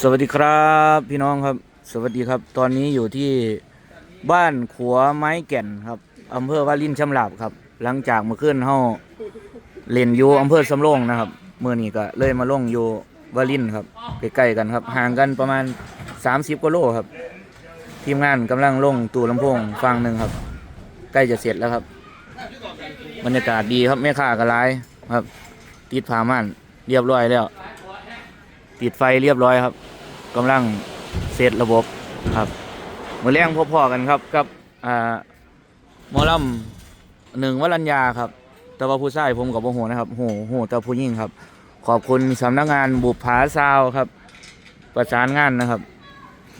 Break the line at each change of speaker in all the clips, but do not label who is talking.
สวัสดีครับพี่น้องครับ สวัสดีครับ ตอนนี้อยู่ที่บ้านขัวไม้แก่นครับอำเภอวารินชำราบครับ หลังจากเมื่อคืนเฮาเล่นอยู่อำเภอสำโรงนะครับเมื่อนี้ก็เลยมาลงอยู่วารินครับใกล้ๆกันครับห่างกันประมาณ 30กว่าโลครับ ทีมงานกำลังลงตู้ลำโพงฟังหนึ่งครับ ใกล้จะเสร็จแล้วครับ บรรยากาศดีครับไม่ค่ากระไรครับ ติดผ้าม่านเรียบร้อยแล้ว ติดไฟเรียบร้อยครับกำลังเซตระบบครับมือแรงพอๆกันครับกับอ่ามอลำหนึ่งวรัญญาครับ แต่ว่าผู้ชายผมกับโมโหนะครับโหโหแต่ผู้หญิงครับ ขอบคุณสำนักงานบุปผาซาวครับ ประสานงานนะครับ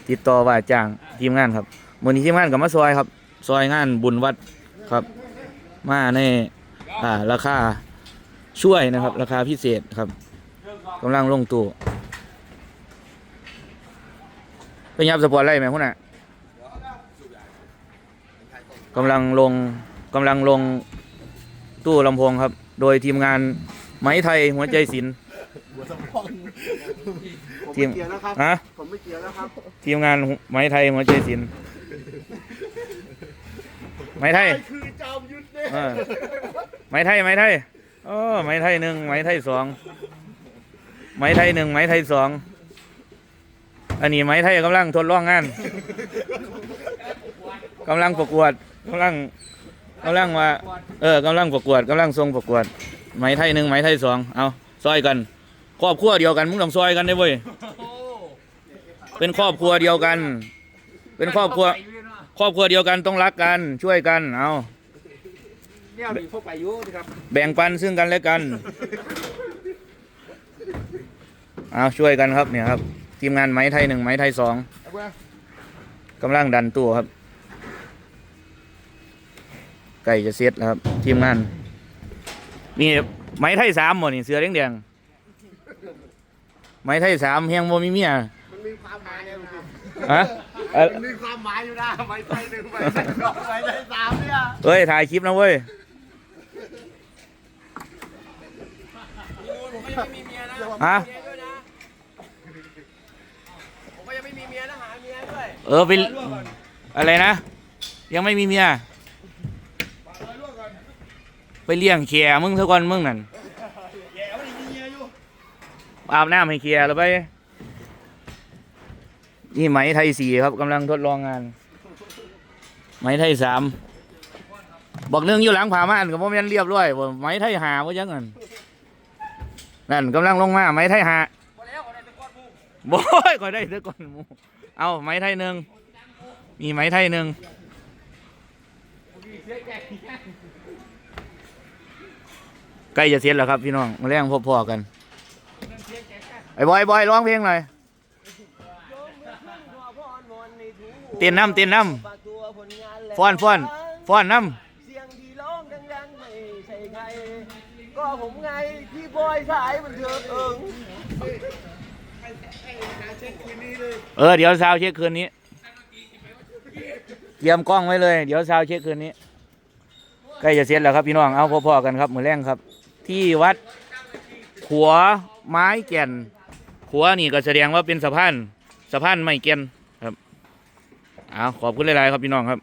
ติดต่อว่าจ้างทีมงานครับมือนี้ทีมงานกับมาซอยครับ ซอยงานบุญวัดครับ มาในอ่าราคาช่วยนะครับ ราคาพิเศษครับกำลังลงตู้เป็นยับสปอร์ตไล่ไหมคุณน่ะกำลังลงกำลังลงตู้ลำโพงครับ โดยทีมงานไหมไทยหัวใจศิลป์
ผม
ที
ไม่
ม
เกี่ยวนะครับ
ฮะ
ผมไม่เกี่ยวนะครับ
ทีมงานไหมไทยหัวใจศิลป์ไหมไทย
คือจอมยุทธเนี่ย
เออไหมไทยไหมไทยโอ้ไหมไทยหนึ่งไหมไทยสองไหมไทยหนึ่งไหมไทยสอง อันนี้ไหมไทยกำลังทดลองงานกำลังประกวดกำลังกำลังว่า เออกำลังประกวดกำลังทรงประกวดไหมไทยหนึ่งไหมไทยสองเอาซอยกันครอบครัวเดียวกันมึงต้องซอยกันได้เว้ยเป็นครอบครัวเดียวกัน เป็นครอบครัว ครอบครัวเดียวกันต้องรักกันช่วยกันเอา
เนี่ยมีพวกไปอายุนะครับ
แบ่งปันซึ่งกันและกันเอาช่วยกันครับเนี่ยครับ ทีมงานไหมไทยหนึ่งไหมไทยสองกำลังดันตัวครับ ไก่จะเสร็จแล้วครับ ทีมงาน นี่ไหมไทยสามหมดนี่เสือแดงๆไหมไทยสามเฮียงโมมีเมีย
มันมีความหมายเนี่ยมัน
ฮะเอ่อ
มีความหมายอยู่นะไม่ใช่หนึ่งไม่ใช่สองไม่ใช่สามเนี่ย
เฮ้ยถ่ายคลิปนะเว้ย
ผมก็ยังไม่มีเมียนะ
ฮะ
เมียด้วยนะ ผมก็ยังไม่มี เอ
อไปอะไรนะ ยังไม่มีเมียไปเลี้ยงเขียมึงเท่าก่อนมึงนั่นอาบน้ำให้เขียแล้วไปนี่ไหมไทยสี่ครับกำลังทดลองงาน ไหมไทยสามบอกหนึงอยู่หลังผาม่านกับโมเมนเรียบร้อยบ่ไหมไทยหาว่าจังนั่นนั่นกำลังลงมาไหมไทยหา
ก้อนหมู
บอยก็ได้เด้อก่อนหมูเอาไหมไทยหนึ่งมีไหมไทยหนึ่งใกล้จะเสร็จแล้วครับพี่น้องมาแรงพอๆกัน ไอ้บอยบอยร้องเพลงหน่อยเต้นน้ำเต้นน้ำฟ้อนฟ้อนฟ้อนน้
เสียงที่ร้องดังๆไม่ใช่ใครก็ผมไงพี่บอยสายมันเถิดเอิง
เออเดี๋ยวซาวเช็คคืนนี้เตรียมกล้องไว้เลย เดี๋ยวซาวเช็คคืนนี้ใกล้จะเสร็จแล้วครับพี่น้องเอาพอๆกันครับมือแรงครับ ที่วัดขัวไม้แก่นขัวนี่ก็แสดงว่าเป็นสะพานสะพานไม้แก่นครับเอาขอบคุณหลายๆครับพี่น้องครับ